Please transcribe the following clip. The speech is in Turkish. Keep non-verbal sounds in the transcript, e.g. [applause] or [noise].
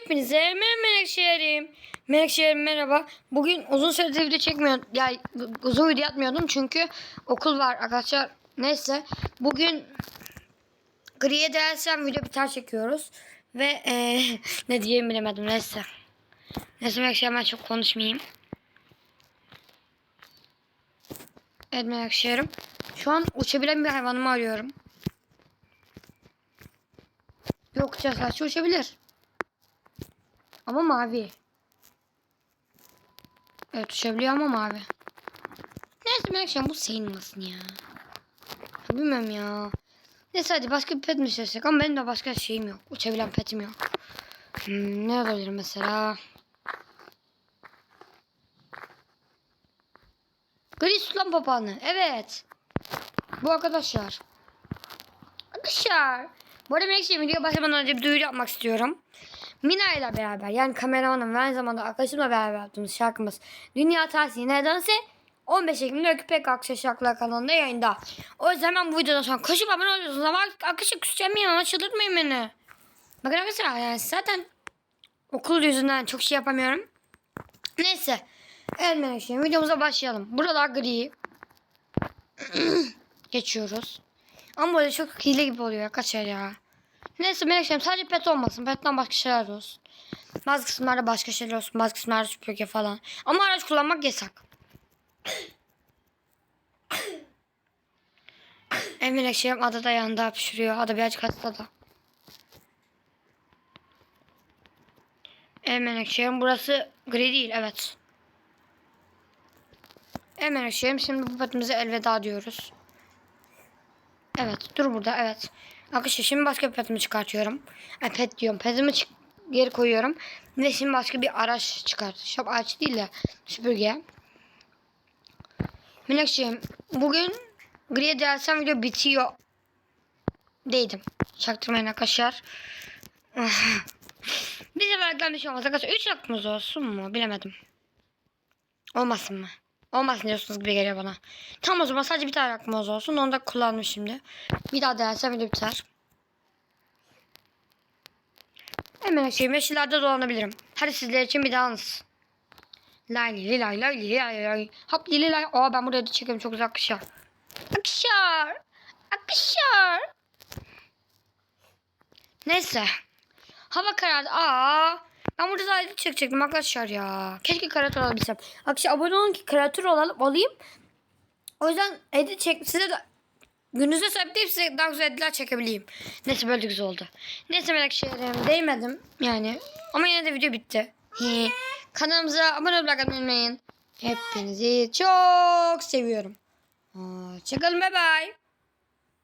Hepinize merhaba Menekşehir'im. Menekşehir'im merhaba. Bugün uzun süredir video çekmiyordum. Yani uzun video atmıyordum çünkü okul var arkadaşlar. Neyse bugün griye değersem video biter çekiyoruz. Ve eee, [laughs] ne diyeyim bilemedim neyse. Neyse Menekşehir ben çok konuşmayayım. Evet Menekşehir'im. Şu an uçabilen bir hayvanımı arıyorum. Yok cesaretçi uçabilir. Ama mavi. Evet uçabiliyor ama mavi. Neyse Melekşen bu sayılmasın ya. Bilmem ya. Neyse hadi başka bir pet mi seçsek ama benim de başka şeyim yok. Uçabilen petim yok. Hmm, ne olabilir mesela? Gri sulan papağanı. Evet. Bu arkadaşlar. Arkadaşlar. Bu arada Melekşen videoya başlamadan önce bir duyuru yapmak istiyorum. Mina ile beraber yani kameramanım ve aynı zamanda arkadaşımla beraber yaptığımız şarkımız Dünya Tersi Nedense 15 Ekim'de Öykü Pek Akşa Şarkılar kanalında yayında. O yüzden hemen bu videodan sonra koşup abone oluyorsunuz ama arkadaşlar küseceğim ama çıldırtmayın beni. Bakın arkadaşlar yani zaten okul yüzünden çok şey yapamıyorum. Neyse. Evet Menekşe videomuza başlayalım. Buralar gri. [clears throat] Geçiyoruz. Ama böyle çok hile gibi oluyor arkadaşlar ya. Neyse Melekşem sadece pet olmasın. Petten başka şeyler olsun. Bazı kısımlarda başka şeyler olsun. Bazı kısımlarda süpürge falan. Ama araç kullanmak yasak. [coughs] En Melekşem adada yanında pişiriyor. Ada birazcık hasta da. En Melekşem burası gri değil evet. En Melekşem şimdi bu petimize elveda diyoruz. Evet dur burada evet. Arkadaşlar şimdi başka bir petimi çıkartıyorum. E, pet diyorum. Petimi çık geri koyuyorum. Ve şimdi başka bir araç çıkartacağım. Araç değil de süpürge. Menekşe'yim bugün griye dersem video bitiyor. Değdim. Çaktırmayın arkadaşlar. [laughs] bir seferden bir şey olmaz arkadaşlar. 3 hakkımız olsun mu? Bilemedim. Olmasın mı? Olmasın diyorsunuz gibi geliyor bana. Tam o zaman sadece bir tane hakkımız olsun. Onu da kullandım şimdi. Bir daha denersem video biter. Hemen şey meşillerde dolanabilirim. Hadi sizler için bir dans. Lay li lay lay li lay lay. Hop li li lay. Aa ben buraya da çekiyorum çok güzel akışar. Akışar. Akışar. Neyse. Hava karardı. Aa. Ben burada sadece çekecektim arkadaşlar ya. Keşke karatör alabilsem. Arkadaşlar abone olun ki karatör olalım, olayım. O yüzden edit çek size de gününüze sabitleyip size daha güzel editler çekebileyim. Neyse böyle güzel oldu. Neyse merak şeylerim değmedim yani. Ama yine de video bitti. He. Kanalımıza abone olmayı unutmayın. Hepinizi çok seviyorum. Hoşçakalın bye bye.